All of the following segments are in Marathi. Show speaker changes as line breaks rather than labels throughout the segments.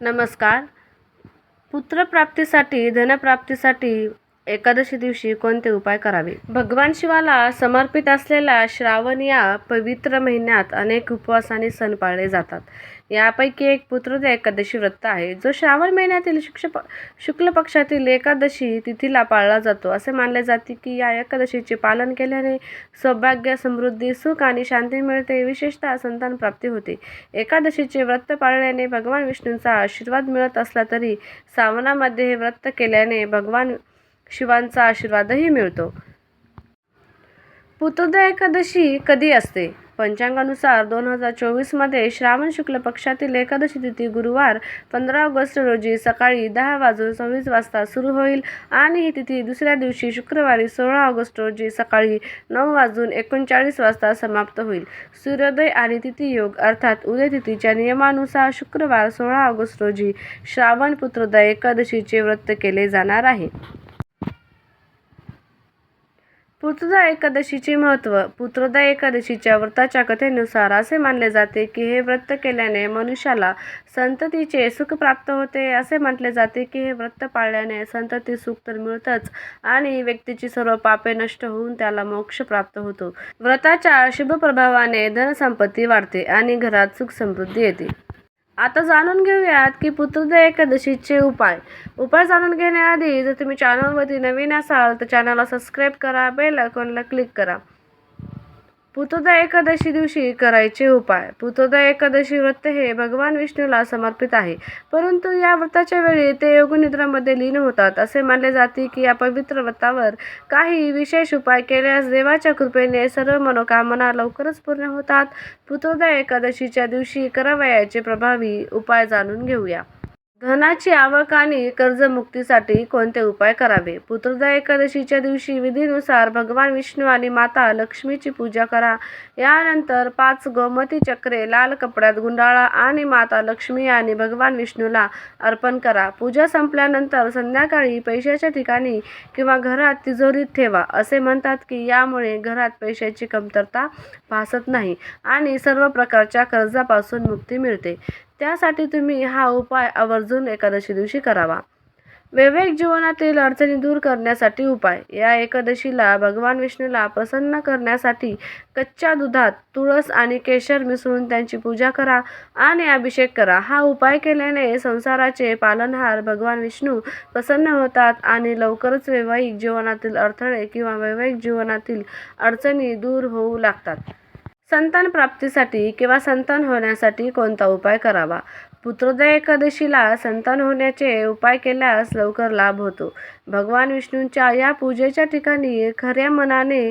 नमस्कार. पुत्रप्राप्तीसाठी धनप्राप्तीसाठी एकादशी दिवशी कोणते उपाय करावे? भगवान शिवाला समर्पित असलेला श्रावण या पवित्र महिन्यात अनेक उपवास आणि सण पाळले जातात. यापैकी एक पुत्रोदय एकादशी व्रत आहे. जो श्रावण महिन्यातील शुक्ष शुक्ल पक्षातील एकादशी तिथीला पाळला जातो. असे मानले जाते की या एकादशीचे पालन केल्याने सौभाग्य समृद्धी सुख आणि शांती मिळते. विशेषतः संतान प्राप्ती होते. एकादशीचे व्रत पाळल्याने भगवान विष्णूंचा आशीर्वाद मिळत असला तरी सावनामध्ये हे व्रत केल्याने भगवान शिवांचा आशीर्वादही मिळतो. पुत्रोदय एकादशी कधी असते? पंचांगानुसार दोन हजार चोवीसमध्ये श्रावण शुक्ल पक्षातील एकादशी तिथी गुरुवार पंधरा ऑगस्ट रोजी सकाळी दहा वाजून सव्वीस वाजता सुरू होईल आणि ही तिथी दुसऱ्या दिवशी शुक्रवारी सोळा ऑगस्ट रोजी सकाळी नऊ वाजून एकोणचाळीस वाजता समाप्त होईल. सूर्योदय आणि तिथी योग अर्थात उदय तिथीच्या नियमानुसार शुक्रवार सोळा ऑगस्ट रोजी श्रावण पुत्रोदय एकादशीचे व्रत केले जाणार आहे. पुत्रदा एकादशीचे महत्त्व. पुत्रदा एकादशीच्या व्रताच्या कथेनुसार असे मानले जाते की हे व्रत केल्याने मनुष्याला संततीचे सुख प्राप्त होते. असे म्हटले जाते की हे व्रत पाळल्याने संतती सुख तर मिळतच आणि व्यक्तीची सर्व पापे नष्ट होऊन त्याला मोक्ष प्राप्त होतो. व्रताच्या शुभ प्रभावाने धनसंपत्ती वाढते आणि घरात सुख समृद्धी येते. आता जाणून घेऊयात की पुत्रोदय एकादशीचे उपाय. उपाय जाणून घेण्याआधी जर तुम्ही चॅनलवरती नवीन असाल तर चॅनलला सबस्क्राईब करा बेल आयकॉनला क्लिक करा. पुतोदा एकादशी दिवशी करायचे उपाय. पुतोदा एकादशी व्रत हे भगवान विष्णूला समर्पित आहे. परंतु या व्रताच्या वेळी ते योगनिद्रामध्ये लीन होतात. असे मानले जाते की या पवित्र व्रतावर काही विशेष उपाय केल्यास देवाच्या कृपेने सर्व मनोकामना लवकरच पूर्ण होतात. पुतोदा एकादशीच्या दिवशी करावयाचे प्रभावी उपाय जाणून घेऊया. धनाची आवक आणि कर्जमुक्तीसाठी कोणते उपाय करावे? पुत्रदा एकादशीच्या दिवशी विधीनुसार भगवान विष्णू आणि माता लक्ष्मीची पूजा करा. यानंतर पाच गोमती चक्रे लाल कपड्यात गुंडाळा आणि माता लक्ष्मी आणि भगवान विष्णूला अर्पण करा. पूजा संपल्यानंतर संध्याकाळी पैशाच्या ठिकाणी किंवा घरात तिजोरीत ठेवा. असे म्हणतात की यामुळे घरात पैशाची कमतरता भासत नाही आणि सर्व प्रकारच्या कर्जापासून मुक्ती मिळते. त्यासाठी तुम्ही हा उपाय आवर्जून एकादशी दिवशी करावा. वैवाहिक जीवनातील अडचणी दूर करण्यासाठी उपाय. या एकादशीला भगवान विष्णूला प्रसन्न करण्यासाठी कच्च्या दुधात तुळस आणि केशर मिसळून त्यांची पूजा करा आणि अभिषेक करा. हा उपाय केल्याने संसाराचे पालनहार भगवान विष्णू प्रसन्न होतात आणि लवकरच वैवाहिक जीवनातील अडथळे किंवा वैवाहिक जीवनातील अडचणी दूर होऊ लागतात. संतान प्राप्तीसाठी किंवा संतान होण्यासाठी कोणता उपाय करावा? पुत्रोदय एकादशीला संतान होण्याचे उपाय केल्यास लवकर लाभ होतो. भगवान विष्णूंच्या या पूजेच्या ठिकाणी खऱ्या मनाने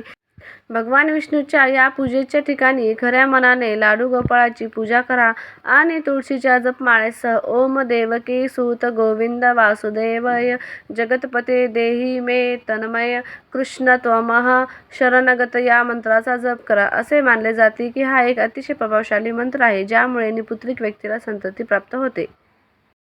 भगवान विष्णूच्या या पूजेच्या ठिकाणी खऱ्या मनाने लाडू गोपाळाची पूजा करा आणि तुळशीच्या जपमाळेसह ओम देवकी सूत गोविंद वासुदेवय. जगतपते देही मे तन्मय. कृष्ण त्वमः. शरणगत या मंत्राचा जप करा. असे मानले जाते की हा एक अतिशय प्रभावशाली मंत्र आहे ज्यामुळे निपुत्रिक व्यक्तीला संतती प्राप्त होते.